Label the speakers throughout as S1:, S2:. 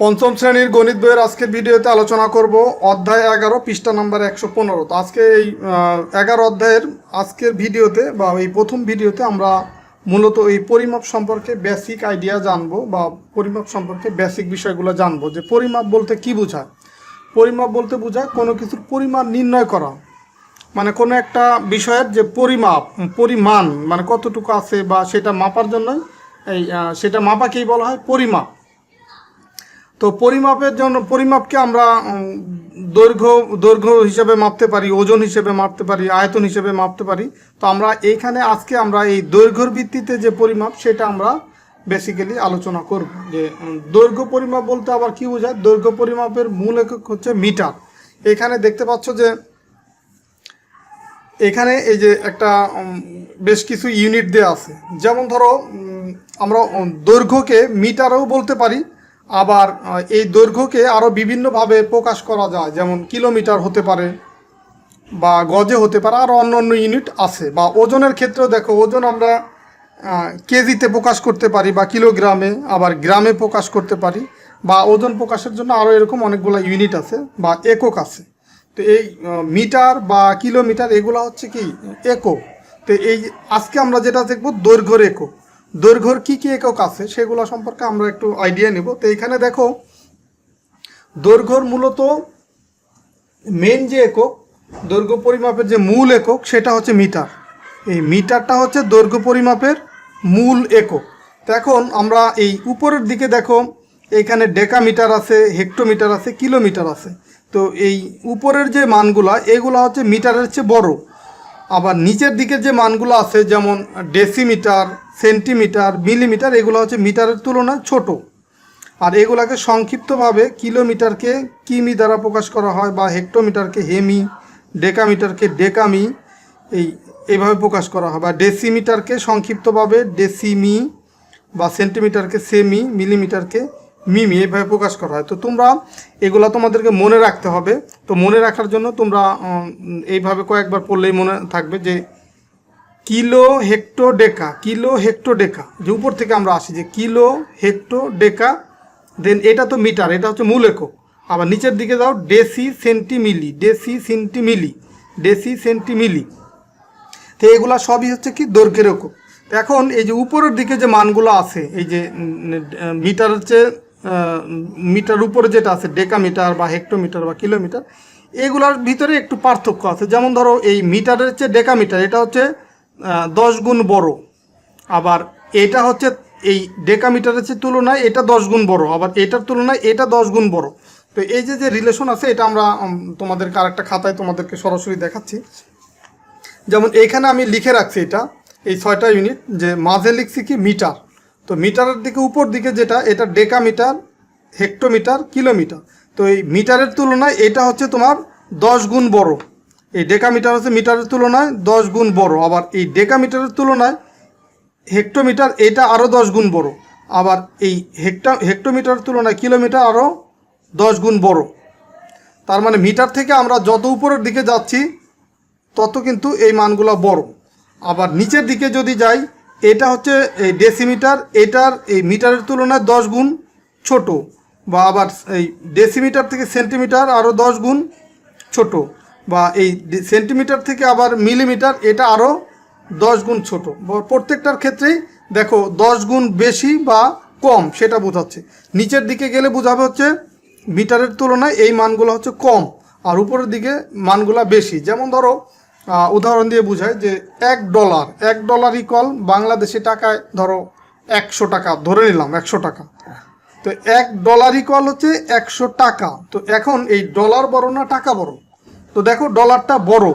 S1: পঞ্চম শ্রেণির গণিত বইয়ের আজকে ভিডিওতে আলোচনা করব অধ্যায় এগারো, পৃষ্ঠা নাম্বার একশো পনেরো। তো আজকে এই এগারো অধ্যায়ের আজকের ভিডিওতে বা এই প্রথম ভিডিওতে আমরা মূলত এই পরিমাপ সম্পর্কে বেসিক আইডিয়া জানব বা পরিমাপ সম্পর্কে বেসিক বিষয়গুলো জানব। যে পরিমাপ বলতে কি বোঝায়? পরিমাপ বলতে বোঝায় কোনো কিছুর পরিমাণ নির্ণয় করা। মানে কোনো একটা বিষয়ের যে পরিমাপ, পরিমাণ মানে কতটুকু আছে বা সেটা মাপার জন্য এই সেটা মাপাকেই বলা হয় পরিমাপ। তো পরিমাপের জন্য, পরিমাপকে আমরা দৈর্ঘ্য দৈর্ঘ্য হিসেবে মাপতে পারি, ওজন হিসেবে মাপতে পারি, আয়তন হিসেবে মাপতে পারি। তো আমরা এইখানে, আজকে আমরা এই দৈর্ঘ্যর ভিত্তিতে যে পরিমাপ, সেটা আমরা বেসিক্যালি আলোচনা করব। যে দৈর্ঘ্য পরিমাপ বলতে আবার কি বোঝায়? দৈর্ঘ্য পরিমাপের মূল একক হচ্ছে মিটার। এখানে দেখতে পাচ্ছ যে, এখানে এই যে একটা বেশ কিছু ইউনিট দেওয়া আছে। যেমন ধরো আমরা দৈর্ঘ্যকে মিটারও বলতে পারি আবার এই দৈর্ঘ্যকে আরও বিভিন্নভাবে প্রকাশ করা যায়, যেমন কিলোমিটার হতে পারে বা গজে হতে পারে আরও অন্য অন্য ইউনিট আছে। বা ওজনের ক্ষেত্রেও দেখো, ওজন আমরা কেজিতে প্রকাশ করতে পারি বা কিলোগ্রামে, আবার গ্রামে প্রকাশ করতে পারি, বা ওজন প্রকাশের জন্য আরও এরকম অনেকগুলো ইউনিট আছে বা একক আছে। তো এই মিটার বা কিলোমিটার, এগুলো হচ্ছে কি, একক। তো এই, আজকে আমরা যেটা দেখব, দৈর্ঘ্যর একক। দৈর্ঘ্যর কি কি একক আছে সেগুলো সম্পর্কে আমরা একটু আইডিয়া নেব। তো এখানে দেখো, দৈর্ঘ্যর মূলত মেন যে একক, দৈর্ঘ্য পরিমাপের যে মূল একক, সেটা হচ্ছে মিটার। এই মিটারটা হচ্ছে দৈর্ঘ্য পরিমাপের মূল একক। তো এখন আমরা এই উপরের দিকে দেখো, এখানে ডেকামিটার আছে, হেক্টোমিটার আছে, কিলোমিটার আছে। তো এই উপরের যে মানগুলা, এগুলা হচ্ছে মিটারের চেয়ে বড়। আবার নিচের দিকে যে মানগুলো আছে, যেমন ডেসিমিটার সেন্টিমিটার, মিলিমিটার, এগুলো হচ্ছে মিটারের তুলনায় ছোট। আর এগুলাকে সংক্ষিপ্তভাবে কিলোমিটারকে কিমি দ্বারা প্রকাশ করা হয় বা হেক্টোমিটারকে হেমি, ডেকামিটারকে ডেকামি, এই এইভাবে প্রকাশ করা হয় বা ডেসিমিটারকে সংক্ষিপ্তভাবে ডেসিমি বা সেন্টিমিটারকে সেমি, মিলিমিটারকে মিমি এইভাবে প্রকাশ করা হয়। তো তোমরা এগুলো তোমাদেরকে মনে রাখতে হবে। তো মনে রাখার জন্য তোমরা এইভাবে কয়েকবার পড়লেই মনে থাকবে যে kilo hecto deca kilo hecto deca যে উপর থেকে আমরা আসি যে কিলো হেক্টো ডেকা দেন এটা তো মিটার, এটা হচ্ছে মূল একক। আবার নিচের দিকে যাও, deci centi milli deci centi milli deci centi milli. তো এগুলো সবই হচ্ছে কি দৈর্ঘ্যের একক। এখন এই যে উপরের দিকে যে মানগুলো আছে, এই যে মিটার হচ্ছে মিটার উপরে যেটা আছে ডেকা মিটার বা হেক্টোমিটার বা কিলোমিটার, এগুলার ভিতরে একটু পার্থক্য আছে। যেমন ধরো এই মিটারের চেয়ে ডেকা মিটার এটা হচ্ছে দশ গুণ বড়। আবার এটা হচ্ছে এই ডেকামিটারের তুলনায় এটা দশ গুণ বড়, আবার এটার তুলনায় এটা দশ গুণ বড়। তো এই যে যে রিলেশন আছে, এটা আমরা তোমাদেরকে আরেকটা খাতায় তোমাদেরকে সরাসরি দেখাচ্ছি। যেমন এইখানে আমি লিখে রাখছি এটা, এই ছয়টা ইউনিট যে মাঝে লিখছি কি মিটার। তো মিটারের দিকে, উপর দিকে যেটা, এটা ডেকামিটার, হেক্টোমিটার, কিলোমিটার। তো এই মিটারের তুলনায় এটা হচ্ছে তোমার দশ গুণ বড়। এই ডেকামিটার হচ্ছে মিটারের তুলনায় দশ গুণ বড়, আবার এই ডেকামিটারের তুলনায় হেক্টোমিটার এটা আরও দশ গুণ বড়, আবার এই হেক্টা হেক্টোমিটারের তুলনায় কিলোমিটার আরও দশ গুণ বড়। তার মানে মিটার থেকে আমরা যত উপরের দিকে যাচ্ছি, তত কিন্তু এই মানগুলো বড়। আবার নিচের দিকে যদি যাই, এটা হচ্ছে এই ডেসিমিটার, এটার এই মিটারের তুলনায় দশ গুণ ছোট, বা আবার এই ডেসিমিটার থেকে সেন্টিমিটার আরও দশ গুণ ছোট। বা এই সেন্টিমিটার থেকে আবার মিলিমিটার, এটা আরও দশ গুণ ছোট। প্রত্যেকটার ক্ষেত্রেই দেখো দশ গুণ বেশি বা কম, সেটা বোঝাচ্ছে। নিচের দিকে গেলে বোঝাবে হচ্ছে মিটারের তুলনায় এই মানগুলো হচ্ছে কম, আর উপরের দিকে মানগুলা বেশি। যেমন ধরো উদাহরণ দিয়ে বোঝায় যে এক ডলার এক ডলার ইকল বাংলাদেশি টাকায় ধরো একশো টাকা, ধরে নিলাম একশো টাকা। তো এক ডলার ইকল হচ্ছে একশো টাকা। তো এখন এই ডলার বড় না টাকা বড়? তো দেখো ডলারটা বড়,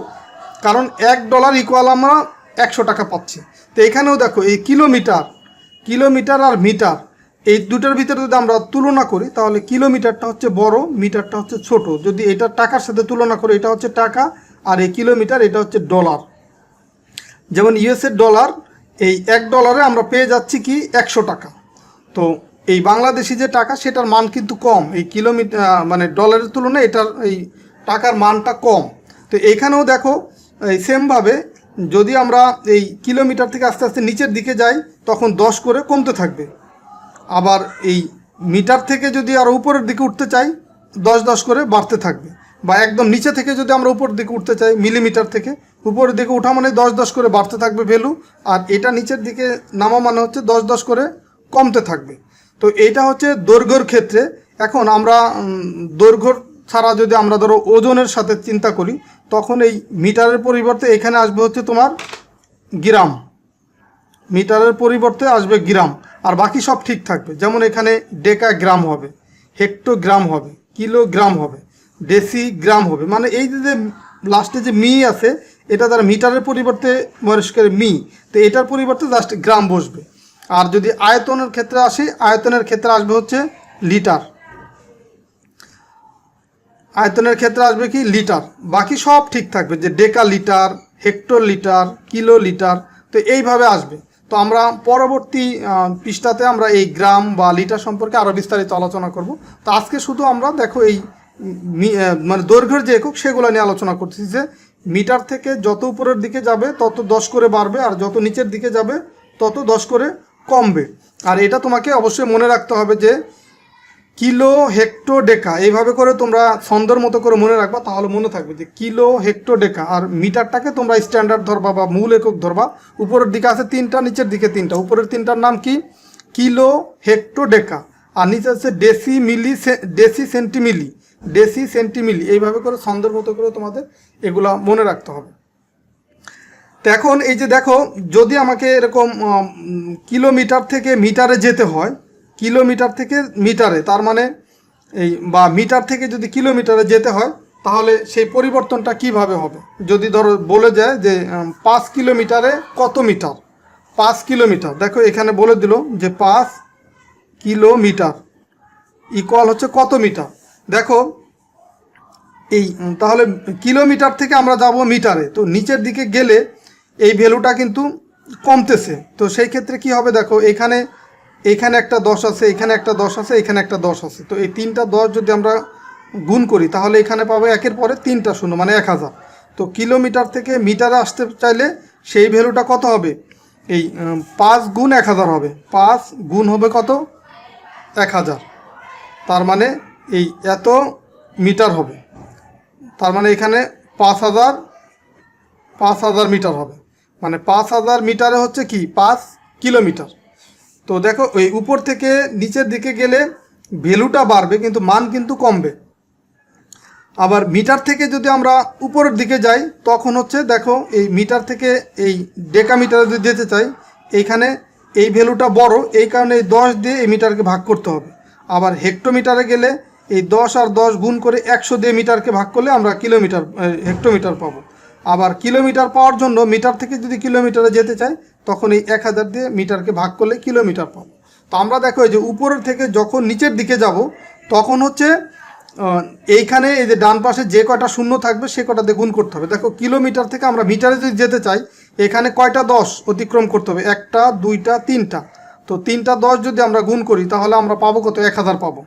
S1: কারণ এক ডলার ইকুয়াল আমরা একশো টাকা পাচ্ছি। তো এখানেও দেখো এই কিলোমিটার কিলোমিটার আর মিটার এই দুটার ভিতরে যদি আমরা তুলনা করি, তাহলে কিলোমিটারটা হচ্ছে বড় মিটারটা হচ্ছে ছোট। যদি এটা টাকার সাথে তুলনা করি, এটা হচ্ছে টাকা, আর এই কিলোমিটার এটা হচ্ছে ডলার যেমন ইউএসের ডলার এই এক ডলারে আমরা পেয়ে যাচ্ছি কি একশো টাকা। তো এই বাংলাদেশি যে টাকা, সেটার মান কিন্তু কম। এই কিলোমিটার মানে ডলারের তুলনায় এটার এই টাকার মানটা কম। তো এখানেও দেখো এই সেমভাবে যদি আমরা এই কিলোমিটার থেকে আস্তে আস্তে নিচের দিকে যাই তখন দশ করে কমতে থাকবে। আবার এই মিটার থেকে যদি আর উপরের দিকে উঠতে চাই দশ দশ করে বাড়তে থাকবে। বা একদম নিচে থেকে যদি আমরা উপর দিকে উঠতে চাই মিলিমিটার থেকে উপরের দিকে ওঠা মানে দশ দশ করে বাড়তে থাকবে ভ্যালু আর এটা নিচের দিকে নামা মানে হচ্ছে দশ দশ করে কমতে থাকবে। তো এইটা হচ্ছে দৈর্ঘ্যর ক্ষেত্রে। এখন আমরা উম, দৈর্ঘ্য ছাড়া যদি আমরা ধরো ওজনের সাথে চিন্তা করি, তখন এই মিটারের পরিবর্তে এখানে আসবে হচ্ছে তোমার গ্রাম। মিটারের পরিবর্তে আসবে গ্রাম, আর বাকি সব ঠিক থাকবে। যেমন এখানে ডেকা গ্রাম হবে, হেক্টোগ্রাম হবে, কিলোগ্রাম হবে ডেসি গ্রাম হবে মানে এই যে লাস্টে যে মি আছে, এটা তার মিটারের পরিবর্তে মরিষ্কার মি, তো এটার পরিবর্তে জাস্ট গ্রাম বসবে। আর যদি আয়তনের ক্ষেত্রে আসি, আয়তনের ক্ষেত্রে আসবে হচ্ছে লিটার। আয়তনের ক্ষেত্রে আসবে কি? লিটার। বাকি সব ঠিক থাকবে, যে deca litre hecto litre kilo litre তো এইভাবে আসবে। তো আমরা পরবর্তী পৃষ্ঠাতে আমরা এই গ্রাম বা লিটার সম্পর্কে আরও বিস্তারিত আলোচনা করব। তো আজকে শুধু আমরা দেখো এই মানে দৈর্ঘ্যের যে একক সেগুলো নিয়ে আলোচনা করতেছি, যে মিটার থেকে যত উপরের দিকে যাবে, তত দশ করে বাড়বে, আর যত নিচের দিকে যাবে, তত দশ করে কমবে। আর এটা তোমাকে অবশ্যই মনে রাখতে হবে যে কিলো হেক্টো ডেকা এইভাবে করে তোমরা ছন্দর মতো করে মনে রাখবা, তাহলে মনে থাকবে যে কিলো হেক্টো ডেকা আর মিটারটাকে তোমরা স্ট্যান্ডার্ড ধরবা বা মূল একক ধরবা। উপরের দিকে আছে তিনটা, নিচের দিকে তিনটা। উপরের তিনটার নাম কি? কিলো হেক্টো ডেকা আর নিচে আছে deci milli deci centi milli deci centi milli. এইভাবে করে ছন্দর মতো করে তোমাদের এগুলা মনে রাখতে হবে। তো এখন এই যে দেখো, যদি আমাকে এরকম কিলোমিটার থেকে মিটারে যেতে হয় কিলোমিটার থেকে মিটারে, তার মানে এই বা মিটার থেকে যদি কিলোমিটারে যেতে হয়, তাহলে সেই পরিবর্তনটা কীভাবে হবে? যদি ধরো বলে যায় যে পাঁচ কিলোমিটারে কত মিটার? পাঁচ কিলোমিটার। দেখো এখানে বলে দিল যে পাঁচ কিলোমিটার ইকুয়াল হচ্ছে কত মিটার? দেখো, এই তাহলে কিলোমিটার থেকে আমরা যাব মিটারে। তো নিচের দিকে গেলে এই ভ্যালুটা কিন্তু কমতেছে। তো সেই ক্ষেত্রে কি হবে? দেখো, এখানে এখানে একটা দশ আছে, এখানে একটা দশ আছে, এখানে একটা দশ আছে। তো এই তিনটা দশ যদি আমরা গুণ করি, তাহলে এখানে পাবো একের পরে তিনটা শূন্য মানে এক হাজার। তো কিলোমিটার থেকে মিটারে আসতে চাইলে সেই ভ্যালুটা কত হবে? এই পাঁচ গুণ এক হাজার হবে। পাঁচ গুণ হবে কত? এক হাজার। তার মানে এই এত মিটার হবে। তার মানে এখানে পাঁচ হাজার পাঁচ হাজার মিটার হবে। মানে পাঁচ হাজার মিটারে হচ্ছে কি? পাঁচ কিলোমিটার। তো দেখো, ওই উপর থেকে নিচের দিকে গেলে ভ্যালুটা বাড়বে, কিন্তু মান কিন্তু কমবে। আবার মিটার থেকে যদি আমরা উপরের দিকে যাই, তখন হচ্ছে দেখো, এই মিটার থেকে এই ডেকা মিটারে যদি যেতে চাই, এইখানে এই ভ্যালুটা বড়, এই কারণে এই দশ দিয়ে এই মিটারকে ভাগ করতে হবে। আবার হেক্টোমিটারে গেলে এই দশ আর দশ গুণ করে একশো দিয়ে মিটারকে ভাগ করলে আমরা কিলোমিটার হেক্টোমিটার পাবো। আবার কিলোমিটার পাওয়ার জন্য মিটার থেকে যদি কিলোমিটারে যেতে চাই তখন এই এক হাজার দিয়ে মিটারকে ভাগ করলে কিলোমিটার পাবো। তো আমরা দেখো এই যে উপরের থেকে যখন নিচের দিকে যাব, তখন হচ্ছে এইখানে এই যে ডান পাশে যে কয়টা শূন্য থাকবে, সে কটা দিয়ে গুণ করতে হবে। দেখো কিলোমিটার থেকে আমরা মিটারে যদি যেতে চাই, এখানে কয়টা দশ অতিক্রম করতে হবে? একটা, দুইটা, তিনটা। তো তিনটা দশ যদি আমরা গুণ করি, তাহলে আমরা পাবো কত? এক হাজার পাবো।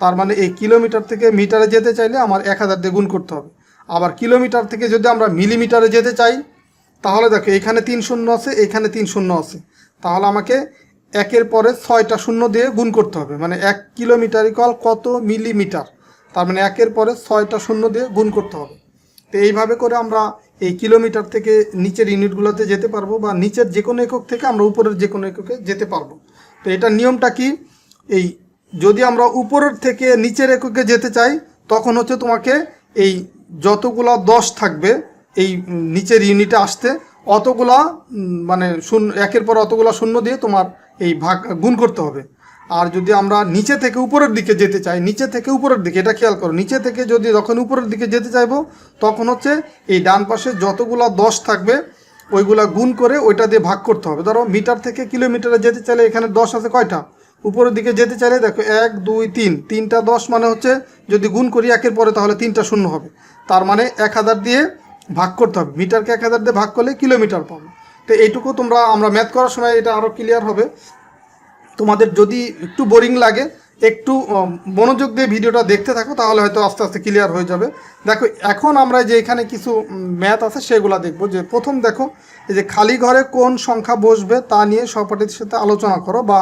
S1: তার মানে এই কিলোমিটার থেকে মিটারে যেতে চাইলে আমার এক হাজার দিয়ে গুণ করতে হবে। আবার কিলোমিটার থেকে যদি আমরা মিলিমিটারে যেতে চাই তাহলে দেখো এখানে তিন শূন্য আছে এখানে তিন শূন্য আছে। তাহলে আমাকে একের পরে ছয়টা শূন্য দিয়ে গুণ করতে হবে। মানে এক কিলোমিটার ইকুয়াল কত মিলিমিটার? তার মানে একের পরে ছয়টা শূন্য দিয়ে গুণ করতে হবে। তো এইভাবে করে আমরা এই কিলোমিটার থেকে নিচের ইউনিটগুলোতে যেতে পারব বা নিচের যে কোনো একক থেকে আমরা উপরের যে কোনো এককে যেতে পারব। তো এটার নিয়মটা কি? এই যদি আমরা উপরের থেকে নিচের এককে যেতে চাই, তখন হচ্ছে তোমাকে এই যতগুলা দশ থাকবে এই নিচের ইউনিটে আসতে অতগুলা মানে শূন্য, একের পর অতগুলা শূন্য দিয়ে তোমার এই ভাগ, গুণ করতে হবে। আর যদি আমরা নিচে থেকে উপরের দিকে যেতে চাই, নিচে থেকে উপরের দিকে, এটা খেয়াল করো, নিচে থেকে যদি যখন উপরের দিকে যেতে চাইব, তখন হচ্ছে এই ডান পাশে যতগুলা দশ থাকবে, ওইগুলা গুণ করে ওইটা দিয়ে ভাগ করতে হবে। ধরো মিটার থেকে কিলোমিটারে যেতে চাইলে এখানে দশ আছে কয়টা? উপরের দিকে যেতে চাইলে দেখো এক, দুই, তিন, তিনটা দশ মানে হচ্ছে যদি গুণ করি একের পরে তাহলে তিনটা শূন্য হবে। তার মানে এক হাজার দিয়ে ভাগ করতে হবে। মিটারকে এক হাজার দিয়ে ভাগ করলে কিলোমিটার পাবো। তো এইটুকু তোমরা, আমরা ম্যাথ করার সময় এটা আরও ক্লিয়ার হবে। তোমাদের যদি একটু বোরিং লাগে, একটু মনোযোগ দিয়ে ভিডিওটা দেখতে থাকো, তাহলে হয়তো আস্তে আস্তে ক্লিয়ার হয়ে যাবে। দেখো, এখন আমরা যে এখানে কিছু ম্যাথ আছে, সেগুলো দেখব। যে প্রথম দেখো, এই যে খালি ঘরে কোন সংখ্যা বসবে, তা নিয়ে সহপাঠীদের সাথে আলোচনা করো বা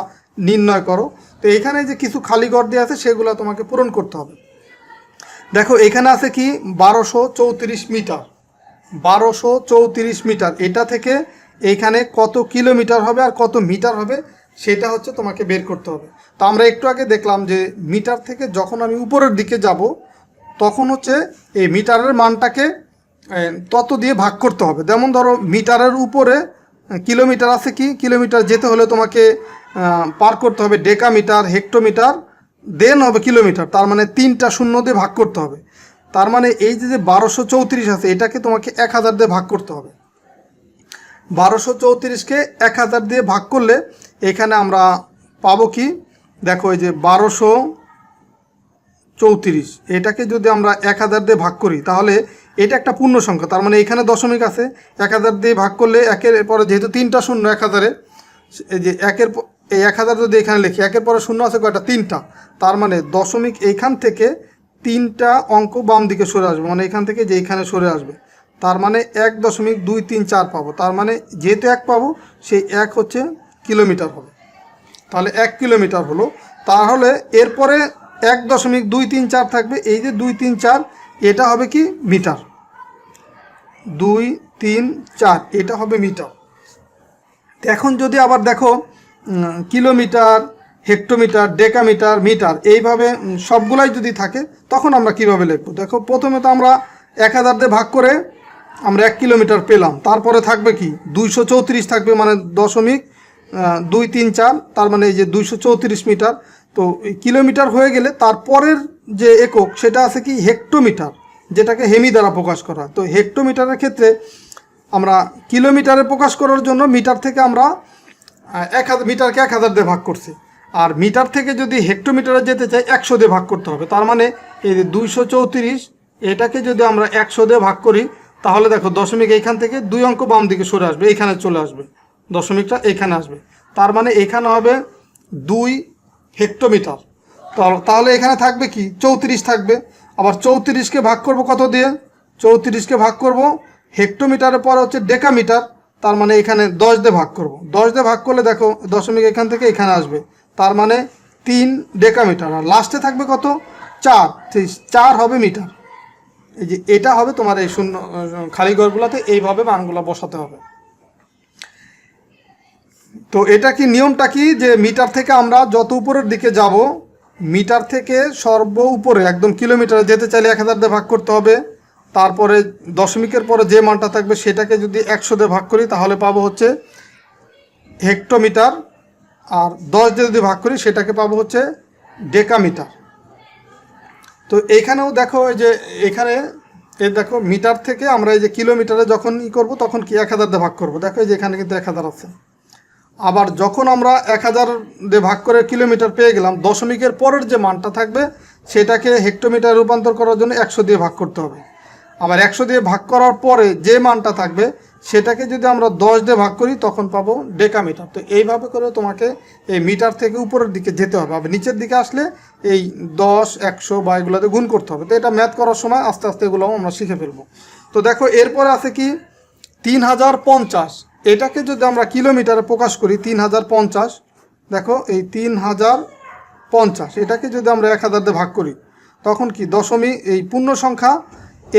S1: নির্ণয় করো। তো এখানে যে কিছু খালি ঘর দিয়ে আছে, সেগুলো তোমাকে পূরণ করতে হবে। দেখো, এখানে আছে কি, বারোশো চৌত্রিশ মিটার। বারোশো চৌত্রিশ মিটার। এটা থেকে এইখানে কত কিলোমিটার হবে আর কত মিটার হবে সেটা হচ্ছে তোমাকে বের করতে হবে। তো আমরা একটু আগে দেখলাম যে মিটার থেকে যখন আমি উপরের দিকে যাব, তখন হচ্ছে এই মিটারের মানটাকে তত দিয়ে ভাগ করতে হবে। যেমন ধরো মিটারের উপরে কিলোমিটার আছে কি? কিলোমিটার যেতে হলে তোমাকে পার করতে হবে ডেকামিটার, হেক্টোমিটার, দেন হবে কিলোমিটার। তার মানে তিনটা শূন্য দিয়ে ভাগ করতে হবে। তার মানে এই যে যে বারোশো চৌত্রিশ আছে, এটাকে তোমাকে এক হাজার দিয়ে ভাগ করতে হবে। বারোশো চৌত্রিশকে এক হাজার দিয়ে ভাগ করলে এখানে আমরা পাবো কি? দেখো এই যে বারোশো চৌত্রিশ, এটাকে যদি আমরা এক হাজার দিয়ে ভাগ করি, তাহলে এটা একটা পূর্ণ সংখ্যা। তার মানে এখানে দশমিক আছে, এক হাজার দিয়ে ভাগ করলে একের পরে যেহেতু তিনটা শূন্য এক হাজারে, এই যে একের এই এক হাজার যদি এখানে লিখি, একের পরে শূন্য আছে কয়টা? তিনটা। তার মানে দশমিক এইখান থেকে তিনটা অঙ্ক বাম দিকে সরে আসবে মানে এখান থেকে যে এখানে সরে আসবে। তার মানে এক দশমিক দুই তিন চার পাবো। তার মানে যেহেতু এক পাবো, সেই এক হচ্ছে কিলোমিটার হবে। তাহলে এক কিলোমিটার হলো। তাহলে এরপরে এক দশমিক দুই তিন চার থাকবে। এই যে দুই তিন চার, এটা হবে কি মিটার? দুই তিন চার, এটা হবে মিটার। এখন যদি আবার দেখো কিলোমিটার হেক্টোমিটার, ডেকামিটার, মিটার এইভাবে সবগুলাই যদি থাকে, তখন আমরা কীভাবে লিখব? দেখো, প্রথমে তো আমরা এক হাজার দিয়ে ভাগ করে আমরা এক কিলোমিটার পেলাম। তারপরে থাকবে কি? দুইশো চৌত্রিশ থাকবে মানে দশমিক দুই তিন চার, তার মানে এই যে দুইশো চৌত্রিশ মিটার। তো কিলোমিটার হয়ে গেলে তারপরের যে একক, সেটা আছে কি? হেক্টোমিটার, যেটাকে হেমি দ্বারা প্রকাশ করা। তো হেক্টোমিটারের ক্ষেত্রে আমরা কিলোমিটারে প্রকাশ করার জন্য মিটার থেকে আমরা এক হাজার, মিটারকে এক হাজার দিয়ে ভাগ করছি। আর মিটার থেকে যদি হেক্টোমিটারে যেতে চাই একশো দিয়ে ভাগ করতে হবে। তার মানে এই যে দুইশো চৌত্রিশ, এটাকে যদি আমরা একশো দিয়ে ভাগ করি, তাহলে দেখো দশমিক এইখান থেকে দুই অঙ্ক বাম দিকে সরে আসবে, এইখানে চলে আসবে। দশমিকটা এইখানে আসবে। তার মানে এখানে হবে দুই হেক্টোমিটার। তাহলে- তাহলে এখানে থাকবে কি? চৌত্রিশ থাকবে। আবার চৌত্রিশকে ভাগ করব কত দিয়ে? চৌত্রিশকে ভাগ করব। হেক্টোমিটারের পর হচ্ছে ডেকামিটার। তার মানে এখানে দশ দিয়ে ভাগ করব। দশ দিয়ে ভাগ করলে দেখো দশমিক এখান থেকে এখানে আসবে। তার মানে তিন ডেকামিটার, আর লাস্টে থাকবে কত? চার চার হবে মিটার। এই যে এটা হবে তোমার এই শূন্য খালি ঘরগুলোতে এইভাবে মানগুলো বসাতে হবে। তো এটা কি নিয়মটা কি যে মিটার থেকে আমরা যত উপরের দিকে যাব, মিটার থেকে সর্ব উপরে, একদম কিলোমিটারে যেতে চাইলে এক হাজার দিয়ে ভাগ করতে হবে, তারপরে দশমিকের পরে যে মানটা থাকবে সেটাকে যদি একশো দিয়ে ভাগ করি, তাহলে পাবো হচ্ছে হেক্টোমিটার আর দশ দিয়ে যদি ভাগ করি, সেটাকে পাবো হচ্ছে ডেকামিটার। তো এখানেও দেখো যে এখানে, এই দেখো মিটার থেকে আমরা এই যে কিলোমিটারে যখন ই করব, তখন কি এক হাজার দিয়ে ভাগ করব? দেখো এই যে এখানে কিন্তু এক হাজার আছে। আবার যখন আমরা এক হাজার দিয়ে ভাগ করে কিলোমিটার পেয়ে গেলাম, দশমিকের পরের যে মানটা থাকবে, সেটাকে হেক্টোমিটার রূপান্তর করার জন্য একশো দিয়ে ভাগ করতে হবে। আবার একশো দিয়ে ভাগ করার পরে যে মানটা থাকবে সেটাকে যদি আমরা দশ দিয়ে ভাগ করি, তখন পাবো ডেকা মিটার তো এইভাবে করে তোমাকে এই মিটার থেকে উপরের দিকে যেতে হবে। আবার নিচের দিকে আসলে এই দশ, একশো বা এগুলোতে গুণ করতে হবে। তো এটা ম্যাথ করার সময় আস্তে আস্তে এগুলো আমরা শিখে ফেলব। তো দেখো, এরপরে আছে কি? তিন হাজার পঞ্চাশ। এটাকে যদি আমরা কিলোমিটারে প্রকাশ করি তিন হাজার পঞ্চাশ। দেখো, এই তিন হাজার পঞ্চাশ। এটাকে যদি আমরা এক হাজার দিয়ে ভাগ করি, তখন কি? দশমিক, এই পূর্ণ সংখ্যা।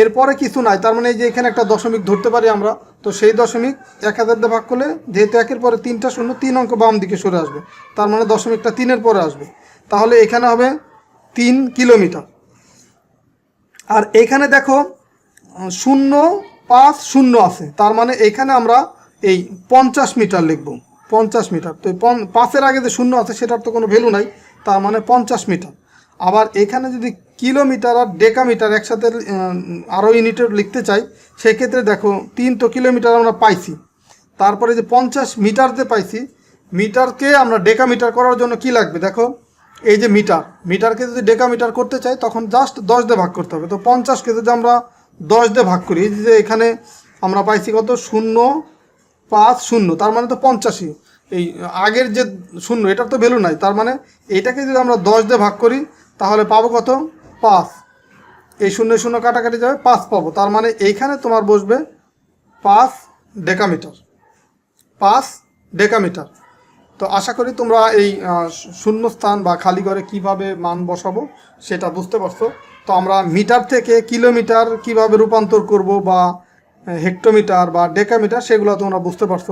S1: এরপরে কিছু নাই। তার মানে এই যে এখানে একটা দশমিক ধরতে পারি আমরা তো সেই দশমিক এক হাজার দিয়ে ভাগ করলে যেহেতু একের পরে তিনটা শূন্য, তিন অঙ্ক বাম দিকে সরে আসবে। তার মানে দশমিকটা তিনের পরে আসবে। তাহলে এখানে হবে তিন কিলোমিটার। আর এখানে দেখো শূন্য পাঁচ শূন্য আছে। তার মানে এখানে আমরা এই পঞ্চাশ মিটার লিখব। পঞ্চাশ মিটার। তো পাঁচের আগে যে শূন্য আছে, সেটার তো কোনো ভ্যালু নাই। তার মানে পঞ্চাশ মিটার। আবার এখানে যদি কিলোমিটার আর ডেকামিটার একসাথে আরও ইউনিটের লিখতে চাই, সেক্ষেত্রে দেখো তিন তো কিলোমিটার আমরা পাইছি। তারপরে যে পঞ্চাশ মিটার যে পাইছি, মিটারকে আমরা ডেকামিটার করার জন্য কি লাগবে? দেখো, এই যে মিটার, মিটারকে যদি ডেকামিটার করতে চাই, তখন জাস্ট দশ দিয়ে ভাগ করতে হবে। তো পঞ্চাশকে যদি আমরা দশ দিয়ে ভাগ করি, এই যে এখানে আমরা পাইছি কত? শূন্য পাঁচ শূন্য, তার মানে তো পঞ্চাশই। এই আগের যে শূন্য, এটার তো ভ্যালু নাই। তার মানে এটাকে যদি আমরা দশ দিয়ে ভাগ করি তাহলে পাবো কত? পাঁচ। এই শূন্য শূন্য কাটাকাটি যাবে, পাঁচ পাবো। তার মানে এইখানে তোমার বসবে পাঁচ ডেকামিটার। পাঁচ ডেকামিটার। তো আশা করি তোমরা এই শূন্যস্থান বা খালি ঘরে কীভাবে মান বসাবো সেটা বুঝতে পারছ। তো আমরা মিটার থেকে কিলোমিটার কীভাবে রূপান্তর করব বা হেক্টোমিটার বা ডেকামিটার সেগুলো তোমরা বুঝতে পারছ।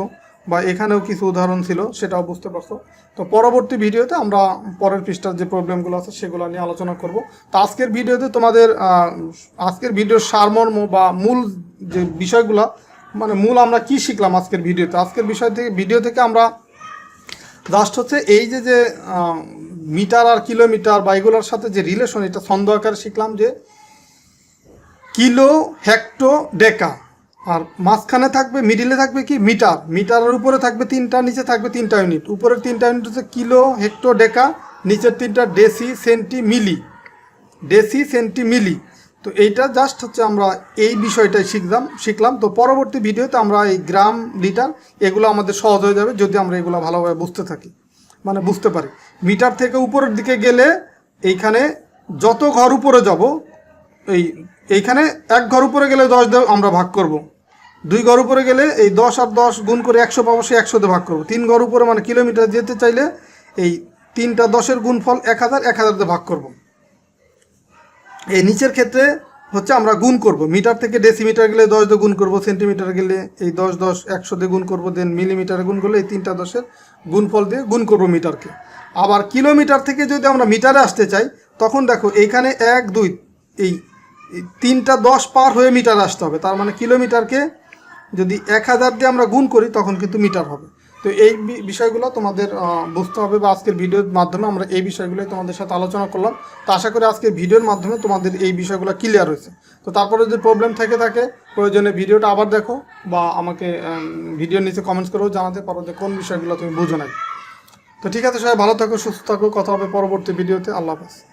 S1: বা এখানেও কিছু উদাহরণ ছিল, সেটাও বুঝতে পারছ। তো পরবর্তী ভিডিওতে আমরা পরের পৃষ্ঠার যে প্রবলেমগুলো আছে, সেগুলো নিয়ে আলোচনা করব। তো আজকের ভিডিওতে তোমাদের আজকের ভিডিওর সারমর্ম বা মূল যে বিষয়গুলো মানে মূল আমরা কি শিখলাম আজকের ভিডিওতে? আজকের বিষয় থেকে, ভিডিও থেকে আমরা জাস্ট হচ্ছে এই যে যে মিটার আর কিলোমিটার বা এগুলোর সাথে যে রিলেশন এটা ছন্দ আকারে শিখলাম যে কিলো হেক্টো ডেকা আর মাঝখানে থাকবে মিডিলে থাকবে কি? মিটার। মিটারের উপরে থাকবে তিনটা, নিচে থাকবে তিনটা ইউনিট উপরের তিনটা ইউনিট হচ্ছে কিলো, হেক্টো, ডেকা, নিচের তিনটা deci, centi, milli. Deci, centi, milli. তো এইটা জাস্ট হচ্ছে আমরা এই বিষয়টাই শিখলাম শিখলাম। তো পরবর্তী ভিডিওতে আমরা এই গ্রাম লিটার এগুলো আমাদের সহজ হয়ে যাবে যদি আমরা এগুলো ভালোভাবে বুঝতে থাকি। মানে বুঝতে পারি। মিটার থেকে উপরের দিকে গেলে এইখানে যত ঘর উপরে যাব, এই, এইখানে এক ঘর উপরে গেলে দশ দিয়ে আমরা ভাগ করব। দুই গড় উপরে গেলে এই দশ আর দশ গুণ করে একশো পাবো, সে একশোতে ভাগ করব। তিন গড় উপরে মানে কিলোমিটার যেতে চাইলে এই তিনটা দশের গুণফল এক হাজার, এক হাজারতে ভাগ করব। এই নিচের ক্ষেত্রে হচ্ছে আমরা গুণ করব। মিটার থেকে ডেসিমিটার গেলে দশ দিয়ে গুণ করব, সেন্টিমিটার গেলে এই দশ দশ একশো দিয়ে গুণ করব, দেন মিলিমিটারে গুণ করলে এই তিনটা দশের গুণফল দিয়ে গুণ করব মিটারকে। আবার কিলোমিটার থেকে যদি আমরা মিটারে আসতে চাই, তখন দেখো এইখানে এক, দুই, এই তিনটা দশ পার হয়ে মিটার আসতে হবে। তার মানে কিলোমিটারকে যদি এক হাজার দিয়ে আমরা গুণ করি, তখন কিন্তু মিটার হবে। তো এই বিষয়গুলো তোমাদের বুঝতে হবে বা আজকের ভিডিওর মাধ্যমে আমরা এই বিষয়গুলোই তোমাদের সাথে আলোচনা করলাম। তো আশা করি আজকের ভিডিওর মাধ্যমে তোমাদের এই বিষয়গুলো ক্লিয়ার হয়েছে। তো তারপরে যদি প্রবলেম থেকে থাকে, প্রয়োজনে ভিডিওটা আবার দেখো বা আমাকে ভিডিওর নিচে কমেন্টস করেও জানাতে পারো যে কোন বিষয়গুলো তুমি বুঝো নাই। তো ঠিক আছে সবাই, ভালো থাকো, সুস্থ থাকো, কথা হবে পরবর্তী ভিডিওতে। আল্লাহ হাফেজ।